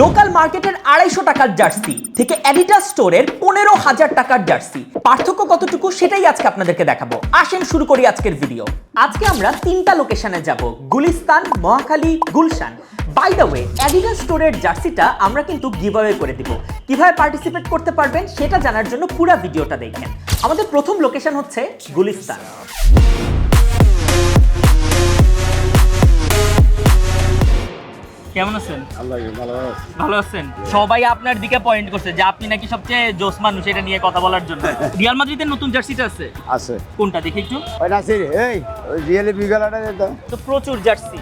Local মার্কেটের আড়াইশো টাকার জার্সি থেকে অ্যাডিডাস স্টোরের পনেরো হাজার টাকার জার্সি। পার্থক্য কতটুকু সেটাই আজকে আপনাদেরকে দেখাবো। আসেন শুরু করি আজকের ভিডিও আজকে আমরা তিনটা লোকেশনে যাব। Gulistan, Mohakhali, Gulshan. By the way Adidas স্টোরের জার্সিটা আমরা কিন্তু গিভঅ্যাওয়ে করে দিব। কীভাবে পার্টিসিপেট করতে পারবেন সেটা জানার জন্য পুরো ভিডিওটা দেখেন। আমাদের প্রথম লোকেশন হচ্ছে গুলিস্তান। কেমন আছেন? ভালো আছেন। সবাই আপনার দিকে পয়েন্ট করছে যে আপনি নাকি সবচেয়ে জোস মানুষ এটা নিয়ে কথা বলার জন্য। রিয়াল মাদ্রিদের নতুন জার্সিটা আছে? আছে। কোনটা দেখি একটু? ওই নাসির এই রিয়ালে বিগলাটা তো প্রচুর জার্সি।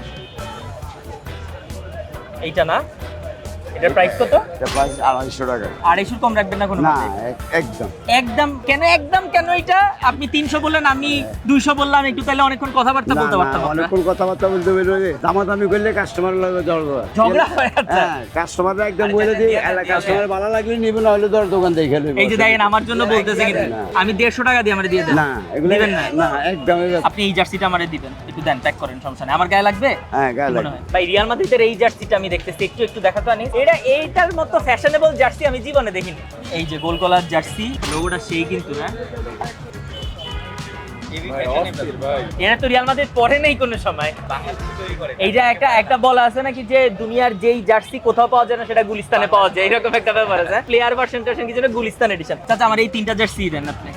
এইটা না? এটার প্রাইস কত? এটা প্রাইস আড়াইশো টাকা। আড়াইশো কম রাখবেন না কোনো না একদম। একদম কেন একদম কেন এটা? আপনি তিনশো বললেন আমি দুইশো বললাম একটু তাহলে অনেকক্ষণ কথাবার্তা বলতে পারতাম অনেকক্ষণ কথাবার্তা বলতে বলতে দামাদামি করলে কাস্টমার লাগে ঝগড়া ঝগড়া হয়ে কাস্টমাররা একদম আচ্ছা, বলে আচ্ছা, কাস্টমার ভালো লাগলে নিবে না হলে দোকান এই যে দেখেন আমার জন্য বলতেছে কিন্তু। আমি দেড়শো টাকা দিয়ে আমার দিয়ে দেন। না এগুলো দিবেন না? না একদম আপনি এই জার্সিটা আমারে দিবেন একটু দেন প্যাক করেন সমস্যা নেই। আমার গায়ে লাগবে? হ্যাঁ গায়ে কি লাগে হয়? ভাই রিয়াল মাদ্রিদের এই জার্সিটা আমি দেখতেছি একটু একটু দেখাতো আনি এটা এইটার মতো ফ্যাশনেবল জার্সি আমি জীবনে দেখিনি। এই যে গোল কলার জার্সি লোগোটা সেই কিন্তু না। এটা তো রিয়াল মাদ্রিদ পরে নেই কোনো সময়। এইটা একটা একটা বলা আছে নাকি যে দুনিয়ার যেই জার্সি কোথাও পাওয়া যায় না সেটা গুলিস্তানে পাওয়া যায় এরকম একটা ব্যাপার আছে। প্লেয়ার ভার্সন টার্সন কিছু না গুলিস্তান এডিশন চাচা আমার এই তিনটা জার্সি দেন আপনি।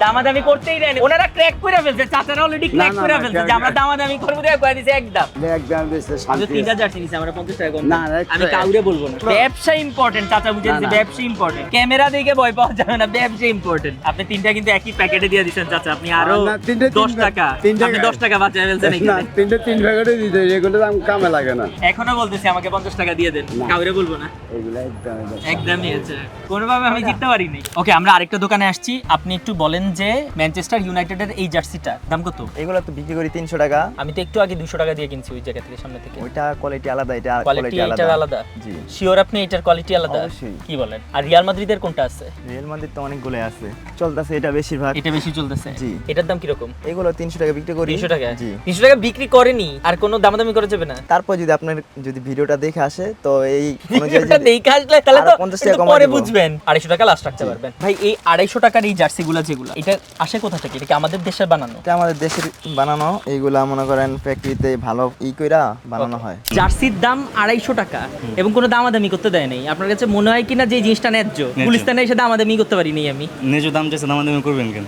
দামাদামি করতেই দেন ওনারা ক্র্যাক করে ফেলছে চাচারা অলরেডি ক্র্যাক করে ফেলছে যে আমরা দামাদামি করব দিয়ে কয়ে দিছে একদম। একদম তো শান্তি তিনটা আছে। জার্সি নিছি আমরা 50 টাকা না, আমি কাউরে বলব না। ব্যবসা ইম্পর্টেন্ট চাচা বুঝে দিছে ব্যবসা ইম্পর্টেন্ট ক্যামেরা দেখে ভয় পাওয়া যাবে না ব্যবসা ইম্পর্টেন্ট আপনি তিনটা কিন্তু একই প্যাকেটে দিয়ে দিছেন চাচা। আপনি আরও না, তিনটে তিন 10 ভাগ- টাকা। আপনি 10 টাকা বাঁচায় ফেলছেন না তিনটে তিন প্যাকেটে দিতে এগুলো দাম কামে লাগে না। এখনও বলতেছি আমাকে 50 টাকা দিয়ে দেন। কাউরে বলব না। এগুলো একদম একদম একদমই আছে কোনোভাবে আমি জিততে পারিনি। ওকে আমরা আরেকটা দোকানে আসছি। আপনি একটু বলেন যে ম্যানচেস্টার ইউনাইটেডের এই জার্সিটা দাম কত? এগুলো তো বিক্রি করি তিনশো টাকা। আমি তো একটু আগে 200 টাকা দিয়ে কিনছি ওই জায়গা থেকে সামনে থেকে। ওইটা কোয়ালিটি আলাদা এটা কোয়ালিটি এটার আলাদা। আলাদা? জি। শিওর আপনি এটার কোয়ালিটি আলাদা? কি বলেন? আর রিয়াল মাদ্রিদের কোনটা আছে? রিয়েল মাদ্রিদ তো অনেকগুলো আছে। চলতেছে এটা বেশিরভাগ। এটা বেশি চলতেছে? জি। এটার দাম কীরকম? এগুলো তিনশো টাকা বিক্রি করি। তিনশো টাকা? জি। তিনশো টাকা বিক্রি করেনি আর কোনো দামাদামি করা যাবে না? তারপর যদি আপনার যদি ভিডিওটা দেখে আসে তো এই ভিডিওটা দেখে আসলে তাহলে তো 50 টাকা পরে বুঝবেন। আড়াইশো টাকা লাস্ট রাখতে পারবেন। ভাই এই আড়াইশো টাকার এই জার্সিগুলো যেগুলো এটা আসে কোথা থেকে? এটা কি আমাদের দেশের বানানো? এটা আমাদের দেশের বানানো। এইগুলা মনে করেন ফ্যাক্টরিতে ভালো ই কইরা বানানো হয়। জার্সির দাম আড়াইশো টাকা এবং কোনো দামাদামি করতে দেয় নাই। আপনার কাছে মনে হয় কিনা যে জিনিসটা ন্যায্য? গুলিস্তানে এসে দামাদামি করতে পারি পারিনি আমি। ন্যায্য দাম চাইছে দাম দামি করবেন কেন?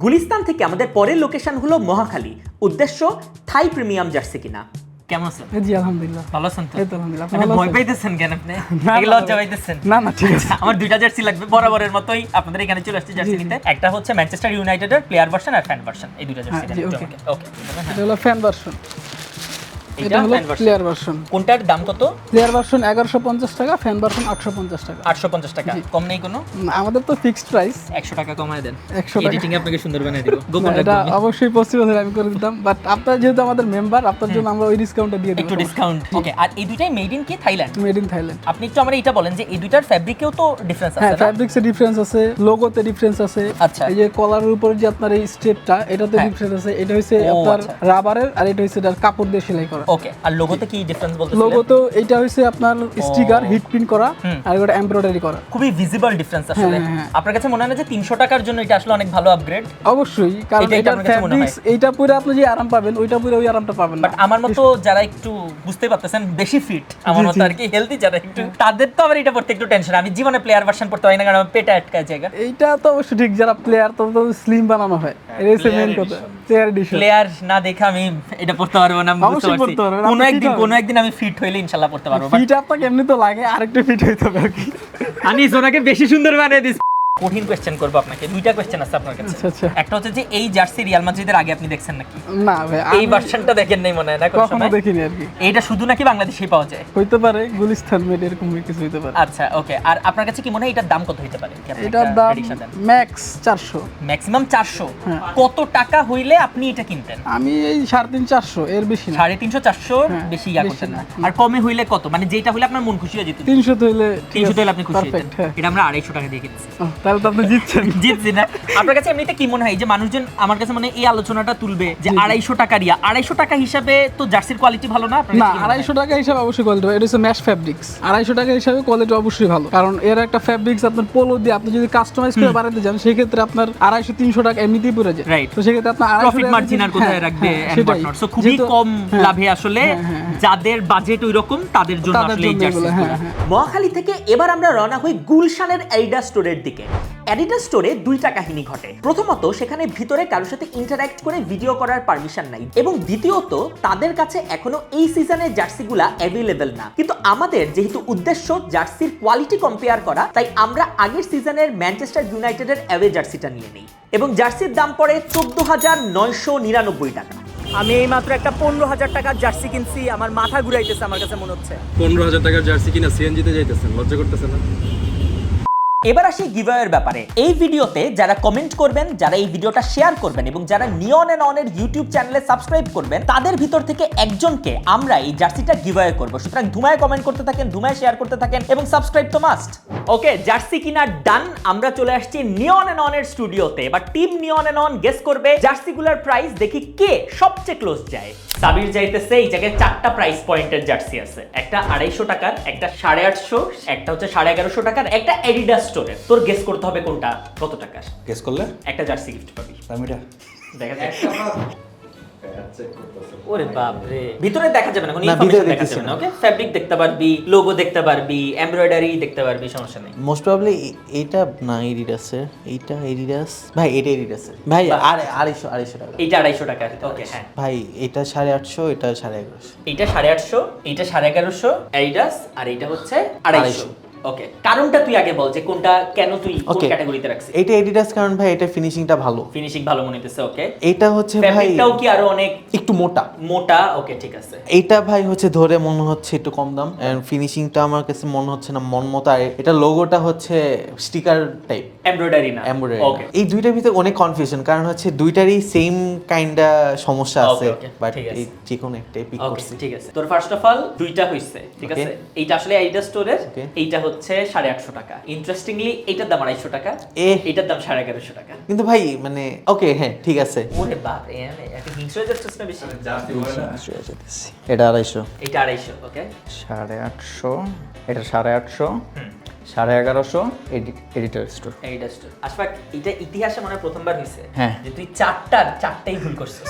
গুলিস্তান থেকে আমাদের পরের লোকেশন হলো মহাখালী। উদ্দেশ্য থাই প্রিমিয়াম জার্সি কিনা। কেমন আছেন? জি আলহামদুলিল্লাহ। ভালো আছেন তো? আলহামদুলিল্লাহ আপনি ভয় পাইতেছেন কেন আপনি? না, এগুলো না, লজ্জা পাইতেছেন। না না ঠিক আছে। আমার দুইটা জার্সি লাগবে বরাবরের মতোই আপনাদের এখানে চলে আসছে জার্সি নিতে একটা হচ্ছে ম্যানচেস্টার ইউনাইটেডের প্লেয়ার ভার্সন আর ফ্যান ভার্সন এই দুইটা জার্সি ওকে এটা হলো ফ্যান ভার্সন এটা হলো প্লেয়ার ভার্সন কোনটার দাম কত? প্লেয়ার ভার্সন এগারোশো পঞ্চাশ টাকা ফ্যান ভার্সন আটশো পঞ্চাশ টাকা। আটশো পঞ্চাশ টাকা। কম নেই কোনো? আমাদের তো ফিক্সড প্রাইস একশো টাকা কমায় দেন। 100 টাকা। এডিটিং আপনাকে সুন্দর বানিয়ে দিব। গোপন এটা অবশ্যই পসিবল আমি করে দিতাম। বাট আপনার যেহেতু আমাদের মেম্বার আপনার জন্য আমরা ওই ডিসকাউন্টটা দিয়ে একটু ডিসকাউন্ট ওকে আর এই দুইটাই মেড ইন কি? থাইল্যান্ড মেড ইন থাইল্যান্ড আপনি একটু আমার এটা বলেন যে এই দুইটার ফ্যাব্রিকেও তো ডিফারেন্স হ্যাঁ আছে না ফ্যাব্রিক্সে ডিফারেন্স আছে লোগোতে ডিফারেন্স আছে। আচ্ছা। এই যে কলারের উপরে যে আপনার এই স্টেপটা এটাতে হ্যাঁ। ডিফারেন্স আছে। এটা হচ্ছে আপনার আচ্ছা। রাবারের আর এটা হচ্ছে কাপড় দিয়ে সেলাই করা। ওকে আর লোগোতে কি ডিফারেন্স বলতেছিলেন লোগো তো এটা আপনার স্টিকার হিট প্রিন্ট করা আর এটা এমব্রয়ডারি করা। খুবই ভিজিবল ডিফারেন্স আসলে। হ্যাঁ, হ্যাঁ। আপনার কাছে মনে হয় না যে তিনশো টাকার জন্য এটা আসলে অনেক ভালো আপগ্রেড অবশ্যই কারণ হয়। ফ্যাব্রিক্স এইটা পরে আপনি যে আরাম পাবেন ওইটা পরে ওই আরামটা পাবেন না। বাট আমার মতো যারা একটু বুঝতে পারতেছেন বেশি ফিট আমার মতো আর কি হেলদি যারা একটু তাদের তো আবার এটা পড়তে একটু টেনশন আমি জীবনে প্লেয়ার ভার্সন পড়তে হয় না কারণ আমার পেটে আটকায় জায়গা। এইটা তো অবশ্যই ঠিক যারা প্লেয়ার তো স্লিম বানানো হয়। হচ্ছে কথা প্লেয়ার এডিশন প্লেয়ার না দেখে আমি এটা পড়তে পারব না বুঝতে পারছি। কোনো একদিন কোনো একদিন আমি ফিট হইলে পড়তে পারব ফিট আপনাকে এমনি তো লাগে আরেকটু ফিট হইতে হবে আর কি। আমি সোনাকে বেশি সুন্দর বানিয়ে দিস। কঠিন কোয়েশ্চেন করব আপনাকে। দুইটা কোয়েশ্চেন আছে আপনার কাছে। আচ্ছা আচ্ছা। একটা হচ্ছে যে এই জার্সি রিয়াল মাদ্রিদের আগে আপনি দেখছেন নাকি? না ভাই এই ভার্সনটা দেখেন নাই মনে হয় না কখনো দেখিনি আর কি। এইটা শুধু নাকি বাংলাদেশেই পাওয়া যায়? হইতে পারে গুলিস্তান মেড এরকম কিছু হইতে পারে। আচ্ছা ওকে আর আপনার কাছে কি মনে হয় এটার দাম কত হইতে পারে? এটার দাম ম্যাক্স চারশো। ম্যাক্সিমাম চারশো? হ্যাঁ। কত টাকা হইলে আপনি এটা কিনতেন? আমি এই সাড়ে তিন চারশো এর বেশি না। সাড়ে তিনশো চারশো হ্যাঁ, বেশি ইয়া করতেন না। আর কমে হইলে কত? মানে যেটা হলে আপনার মন খুশি হয়ে যেত। তিনশো তো হইলে ঠিক তিনশো আছে, আপনি খুশি হইতেন। হ্যাঁ। এটা আমরা আড়াইশো টাকা দিয়ে কিনছি। তাহলে তো আপনি জিতছেন। জিতছি না। আপনার কাছে এমনিতে কি মনে হয়? যে মানুষজন আমার কাছে মানে এই আলোচনাটা তুলবে যে আড়াইশো টাকা রিয়া। আড়াইশো টাকা হিসাবে তো জার্সির কোয়ালিটি ভালো না? না? আড়াইশো টাকা হিসাবে অবশ্যই কোয়ালিটি এটা হচ্ছে ম্যাশ ফ্যাব্রিক্স আড়াইশো টাকা হিসাবে কোয়ালিটি অবশ্যই ভালো। কারণ এর একটা ফ্যাব্রিক্স আপনার পোলো দিয়ে আপনি যদি কাস্টমাইজ করে বানাতে যান সেক্ষেত্রে আপনার আড়াইশো তিনশো টাকা এমনিতেই পড়ে যায়। Right. তো সেক্ষেত্রে আপনার আড়াইশো মার্জিন আর কোথায় হ্যাঁ, রাখবে হ্যাঁ, সেটাই। whatnot. খুবই কম হ্যাঁ, লাভে আসলে। যাদের বাজেট ওই রকম তাদের জন্য আসলে এই হ্যাঁ। মহাখালী থেকে এবার আমরা রওনা হই গুলশানের অ্যাডিডাস স্টোরের দিকে। অ্যাডিডাস স্টোরে দুইটা কাহিনী ঘটে। প্রথমত সেখানে ভিতরে কারোর সাথে ইন্টারঅ্যাক্ট করে ভিডিও করার পারমিশন নাই। এবং দ্বিতীয়ত তাদের কাছে এখনও এই সিজনের জার্সিগুলা অ্যাভেলেবেল না। কিন্তু আমাদের যেহেতু উদ্দেশ্য জার্সির কোয়ালিটি কম্পেয়ার করা তাই আমরা আগের সিজনের ম্যানচেস্টার ইউনাইটেডের অ্যাওয়ে জার্সিটা নিয়ে নিই। এবং জার্সির দাম পড়ে চোদ্দ হাজার নয়শো নিরানব্বই টাকা। আমি এই মাত্র একটা পনেরো হাজার টাকার জার্সি কিনছি আমার মাথা ঘুরাইতেছে আমার কাছে মনে হচ্ছে। পনেরো হাজার টাকার জার্সি কিনা সিএনজিতে যাইতেছেন লজ্জা করতেছে না? এবার আসি গিভওয়ের ব্যাপারে। এই ভিডিওতে যারা কমেন্ট করবেন, যারা এই ভিডিওটা শেয়ার করবেন এবং যারা নিয়ন এন্ড অনের ইউটিউব চ্যানেলে সাবস্ক্রাইব করবেন, তাদের ভিতর থেকে একজনকে আমরা এই জার্সিটা গিভওয়ে করব। সুতরাং ধুমায় কমেন্ট করতে থাকেন, ধুমায় শেয়ার করতে থাকেন এবং সাবস্ক্রাইব তো মাস্ট ওকে জার্সি কিনা ডান আমরা চলে আসছি নিয়ন এন্ড অনের স্টুডিওতে এবার team neon and on guess করবে, জার্সিগুলার প্রাইস দেখি কে সবচেয়ে ক্লোজ যায়। সাবির যাইতেছে, এই জায়গায় চারটা প্রাইস পয়েন্টের জার্সি আছে। একটা আড়াইশো টাকার, একটা সাড়ে আটশো, একটা হচ্ছে সাড়ে এগারোশো টাকার, একটা এডিডাস স্টোরের তোর গেস করতে হবে কোনটা কত টাকার? গেস করলে? একটা জার্সি গিফট পাবি। দামিটা দেখা যাক। ওরে বাপ রে ভিতরে দেখা যাবে না কোনো ইনফরমেশন দেখা যাবে না। ওকে ফ্যাব্রিক দেখতে পারবি লোগো দেখতে পারবি এমব্রয়ডারি দেখতে পারবি সমস্যা নেই। মোস্ট প্রবলি এইটা না এডিডাসের এইটা এডিডাস ভাই এটা এডিডাসের ভাই আর আড়াইশো আড়াইশো টাকা। এইটা আড়াইশো টাকার ওকে হ্যাঁ। ভাই এটা সাড়ে আটশো এটা সাড়ে এগারোশো। এইটা সাড়ে আটশো এইটা সাড়ে এগারোশো অ্যাডিডাস আর এইটা হচ্ছে আড়াইশো। ওকে কারণটা তুই আগে বল যে কোনটা কেন তুই কোন ক্যাটাগরিতে রাখছিস? এইটা এডিডাস কারণ ভাই এটা ফিনিশিংটা ভালো। ফিনিশিং ভালো মনে হইতেছে ওকে এইটা হচ্ছে ভাই ফ্যাব্রিকটাও কি আরও অনেক একটু মোটা। মোটা? ওকে ঠিক আছে। এইটা ভাই হচ্ছে ধরে মনে হচ্ছে একটু কম দাম এন্ড ফিনিশিংটা আমার কাছে মনে হচ্ছে না মন মতো এটা লোগোটা হচ্ছে স্টিকার টাইপ এমব্রয়ডারি না? এমব্রয়ডারি ওকে এই দুইটার ভিতরে অনেক কনফিউশন কারণ হচ্ছে দুইটারই সেম কাইন্ডা সমস্যা আছে বাট। এই যে কোনো একটাই পিক করছি। ঠিক আছে। তোর ফার্স্ট অফ অল দুইটা হইছে ঠিক আছে? এইটা আসলে আইডিয়া স্টোরের. এইটা হচ্ছে সাড়ে আটশো টাকা। ইন্টারেস্টিংলি এটার দাম আড়াইশো টাকা এ এটার দাম সাড়ে এগারোশো টাকা। কিন্তু ভাই মানে ওকে হ্যাঁ ঠিক আছে। ওরে বাপ একটা না বেশি? এটা আড়াইশো। এটা আড়াইশো ওকে সাড়ে আটশো এটা সাড়ে আটশো। সাড়ে এগারোশো এডিটর স্টোর এইটা স্টোর আশফাক এটা ইতিহাসে মনে প্রথমবার হইছে হ্যাঁ। যে তুই চারটার চারটাই ভুল করছিস।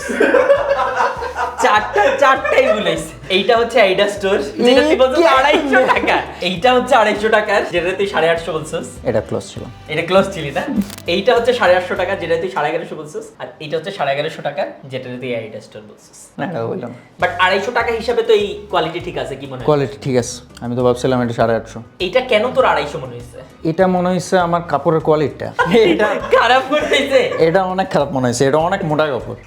চারটার চারটাই ভুল হইছে। এইটা হচ্ছে স্টোর যেটা তুই বলছিস আড়াইশো টাকা এইটা হচ্ছে আড়াইশো টাকার যেটা তুই সাড়ে আটশো বলছিস। এটা ক্লোজ ছিল। এটা ক্লোজ ছিলি না? এইটা হচ্ছে সাড়ে আটশো টাকা যেটা তুই সাড়ে এগারোশো বলছিস আর এইটা হচ্ছে সাড়ে এগারোশো টাকা যেটা তুই আইডা স্টোর বলছিস। না এটা বললাম। বাট আড়াইশো টাকা হিসাবে তো এই কোয়ালিটি ঠিক আছে কি মনে হয়? কোয়ালিটি ঠিক আছে। আমি তো ভাবছিলাম এটা সাড়ে আটশো। এটা কেন তোর আড়াইশো মনে হয়েছে এটা মনে হয়েছে আমার কাপড়ের কোয়ালিটিটা এটা খারাপ মনে হয়েছে এটা অনেক খারাপ মনে হয়েছে এটা অনেক মোটা কাপড়।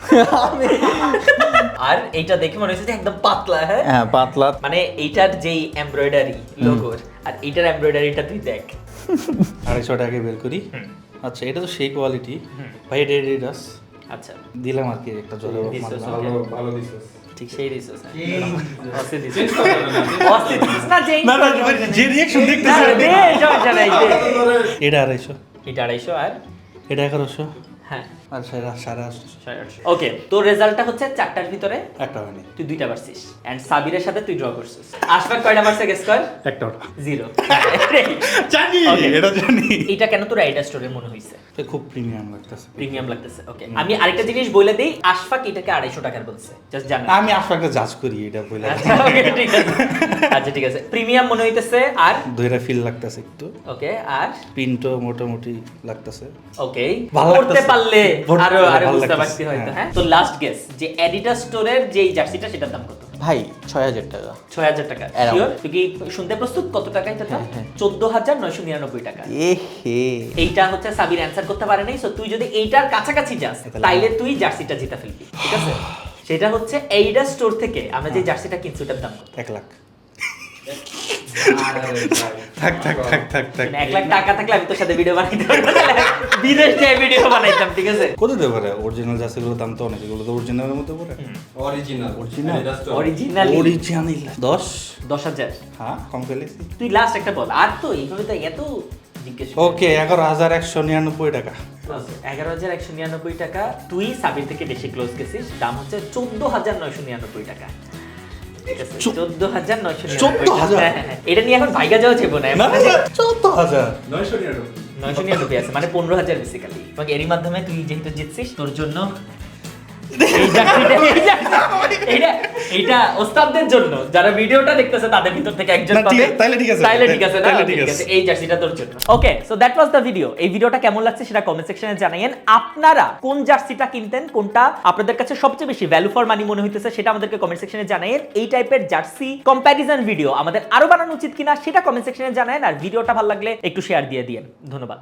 আর এইটা দেখে মনে হয়েছে যে একদম পাতলা হ্যাঁ? হ্যাঁ পাতলা। মানে এইটার যেই এমব্রয়ডারি লোগোর আর এইটার এমব্রয়ডারিটা তুই দেখ। আড়াইশো টাকা বের করি। আচ্ছা এটা তো সেই কোয়ালিটি ভাই এটা এডিডাস আচ্ছা। দিলাম আর কি একটা মারলাম। okay. ভালো দিছিস ঠিক সেই রিসোর্স না, না, যে reaction দেখতেছি। এটা আড়াইশো। এটা আড়াইশো আর? এটা এগারোশো। হ্যাঁ। আর সাড়ে সাড়ে ওকে তোর রেজাল্টটা হচ্ছে চারটার ভিতরে একটা হয়নি। তুই দুইটা পারছিস। এন্ড সাবিরের সাথে তুই ড্র করছিস। আশফাক কয়টা পারছে গেস কর? একটা। জিরো জানি এটা জানি। এটা কেন তোর স্টোরের মনে হইছে? এটা খুব প্রিমিয়াম লাগতেছে। প্রিমিয়াম লাগতেছে ওকে আমি আরেকটা জিনিস বলে দেই আশফাক এটাকে আড়াইশো টাকার বলছে। জাস্ট জানো। আমি আসলে জাজ করি এটা বলে আচ্ছা ঠিক আছে। আচ্ছা ঠিক আছে। প্রিমিয়াম মনে হইতেছে আর? দুইটা ফিল লাগতেছে একটু। ওকে আর? প্রিন্টও মোটামুটি লাগতেছে। ওকে ভালো করতে। পারলে আরও আরও বুঝতে পারছি হয়তো। হ্যাঁ। হ্যাঁ তো লাস্ট গেস যে এডিডাস স্টোরের জার্সিটা সেটার দাম কত? ভাই ছয় হাজার টাকা। ছয় হাজার টাকা। তুই কি শুনতে প্রস্তুত? কত টাকা এটা চোদ্দ হাজার নয়শো নিরানব্বই টাকা। এইটা হচ্ছে সাবির অ্যান্সার করতে পারে নাই সো তুই যদি এইটার কাছাকাছি যাস তাইলে তুই জার্সিটা জিতা ফেলবি। ঠিক আছে? সেটা হচ্ছে এইডা স্টোর থেকে আমরা যে জার্সিটা কিনছি ওটার দাম এক লাখ। থাক থাক থাক থাক থাক। মানে এক লাখ টাকা থাকলে আমি তোর সাথে ভিডিও বানাইতে পারব বিদেশ থেকে ভিডিও বানাইতাম ঠিক আছে? কত দেবে পারে অরিজিনাল জার্সিগুলোর দাম তো অনেক এগুলো তো অরিজিনালের মধ্যে পড়ে। অরিজিনাল? অরিজিনালি অরিজিনাল দশ? দশ হাজার। হ্যাঁ কম ফেলেছি তুই লাস্ট একটা বল আর তো এইভাবে তো এত ওকে এগারো হাজার একশো নিরানব্বই টাকা। এগারো হাজার একশো নিরানব্বই টাকা তুই সাবির থেকে বেশি ক্লোজ গেছিস দাম হচ্ছে চোদ্দ হাজার নয়শো নিরানব্বই টাকা। চোদ্দ হাজার নয়শো চোদ্দ হাজার? হ্যাঁ, হ্যাঁ, হ্যাঁ। এটা নিয়ে এখন ভাইগা যাওয়া যাব না, চোদ্দ হাজার নয়শো নিরানব্বই নয়শো নিরানব্বই আছে মানে পনেরো হাজার বেসিক্যালি এবং এরই মাধ্যমে তুই যেহেতু জিতছিস তোর জন্য এই জার্সিটা- এইটা- এইটা ওস্তাদদের জন্য। যারা ভিডিওটা দেখতেছে তাদের ভিতর থেকে একজন পাবে। আছে, ঠিক আছে। তাইলে ঠিক আছে না? ঠিক ঠিক আছে। আছে। এই জার্সিটা তোর জন্য। Okay so that was the video এই ভিডিওটা কেমন লাগছে সেটা কমেন্ট সেকশনে জানাইয়েন। আপনারা কোন জার্সিটা কিনতেন কোনটা আপনাদের কাছে সবচেয়ে বেশি ভ্যালু ফর মানি মনে হইতেছে সেটা আমাদেরকে কমেন্ট সেকশনে জানাইয়েন। এই টাইপের জার্সি কম্প্যারিজন ভিডিও আমাদের আরও বানানো উচিত কিনা সেটা কমেন্ট সেকশনে জানায়েন আর ভিডিওটা ভালো লাগলে একটু শেয়ার দিয়ে দিয়েন। ধন্যবাদ।